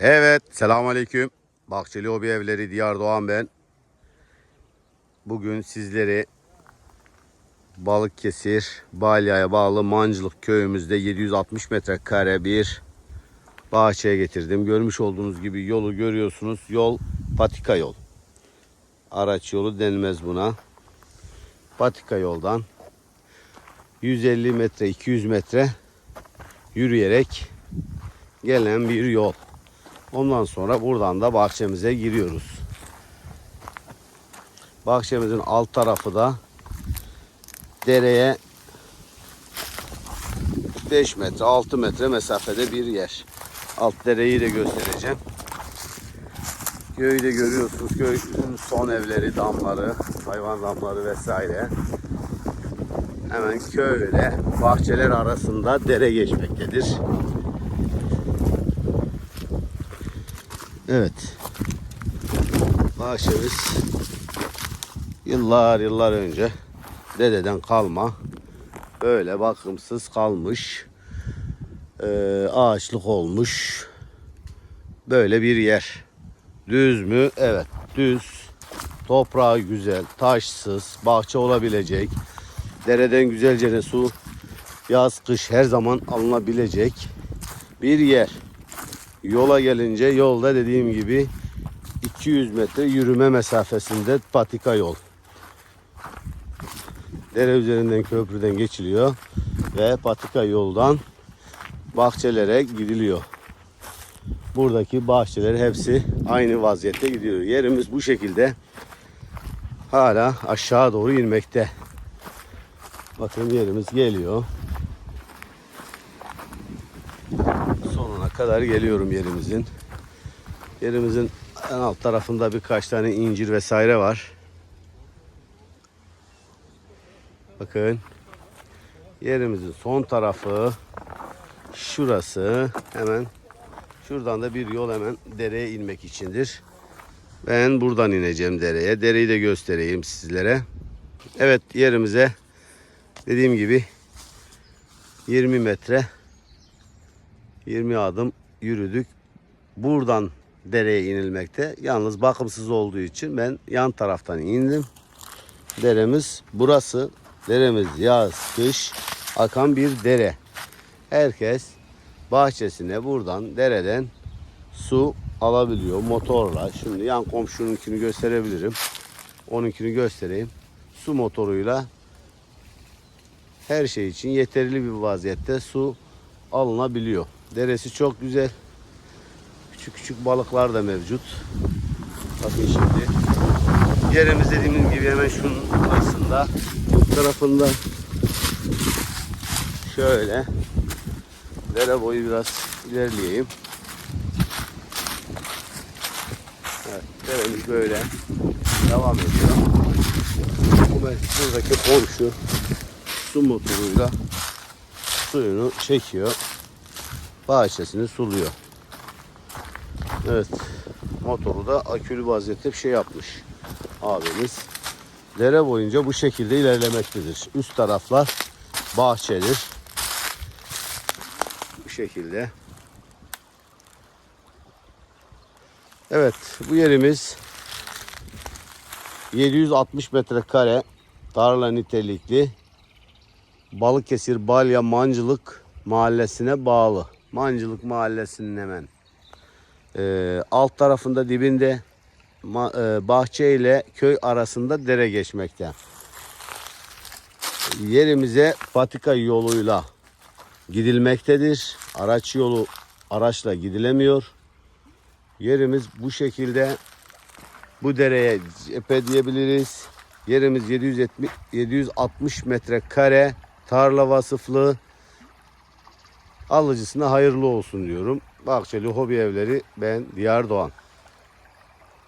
Evet, selamünaleyküm. Bahçeli Hobi Evleri Diyar Doğan ben. Bugün sizleri Balıkesir, Balya'ya bağlı Mancılık köyümüzde 760 metrekare bir bahçeye getirdim. Görmüş olduğunuz gibi yolu görüyorsunuz. Yol patika yol. Araç yolu denmez buna. Patika yoldan 150 metre, 200 metre yürüyerek gelen bir yol. Ondan sonra buradan da bahçemize giriyoruz. Bahçemizin alt tarafı da dereye 5 metre 6 metre mesafede bir yer. Alt dereyi de göstereceğim. Köyü de görüyorsunuz. Köyün son evleri, damları, hayvan damları vesaire. Hemen köyle bahçeler arasında dere geçmektedir. Evet. Bahçemiz yıllar yıllar önce dededen kalma böyle bakımsız kalmış ee, ağaçlık olmuş böyle bir yer. Düz mü? Evet düz. Toprağı güzel, taşsız, bahçe olabilecek. Dereden güzelce de su yaz kış her zaman alınabilecek bir yer. Yola gelince yolda dediğim gibi 200 metre yürüme mesafesinde patika yol. Dere üzerinden köprüden geçiliyor ve patika yoldan bahçelere gidiliyor. Buradaki bahçeler hepsi aynı vaziyette gidiyor. Yerimiz bu şekilde hala aşağı doğru inmekte. Bakın yerimiz geliyor. Kadar geliyorum yerimizin. Yerimizin en alt tarafında birkaç tane incir vesaire var. Bakın. Yerimizin son tarafı şurası. Hemen şuradan da bir yol hemen dereye inmek içindir. Ben buradan ineceğim dereye. Dereyi de göstereyim sizlere. Evet yerimize dediğim gibi 20 metre 20 adım yürüdük. Buradan dereye inilmekte. Yalnız bakımsız olduğu için ben yan taraftan indim. Deremiz burası. Deremiz yaz, kış akan bir dere. Herkes bahçesine buradan dereden su alabiliyor motorla. Şimdi yan komşununkini gösterebilirim. Onunkini göstereyim. Su motoruyla her şey için yeterli bir vaziyette su alınabiliyor. Deresi çok güzel. Küçük küçük balıklar da mevcut. Bakın şimdi. Yerimiz dediğimiz gibi hemen şunun arasında. Bu tarafında şöyle dere boyu biraz ilerleyeyim. Evet, deremiz böyle devam ediyor. Bu buradaki komşu su motoruyla suyunu çekiyor bahçesini suluyor. Evet. Motoru da akülü vaziyette bir şey yapmış abimiz. Dere boyunca bu şekilde ilerlemektedir. Üst taraflar bahçedir. Bu şekilde. Evet bu yerimiz 760 metrekare tarla nitelikli Balıkesir Balya Mancılık mahallesine bağlı. Mancılık mahallesinin hemen e, alt tarafında dibinde ma, e, bahçe ile köy arasında dere geçmekte. Yerimize patika yoluyla gidilmektedir. Araç yolu araçla gidilemiyor. Yerimiz bu şekilde bu dereye cephe diyebiliriz. Yerimiz 770, 760 metrekare tarla vasıflı alıcısına hayırlı olsun diyorum. Bahçeli Hobi Evleri ben Diyar Doğan.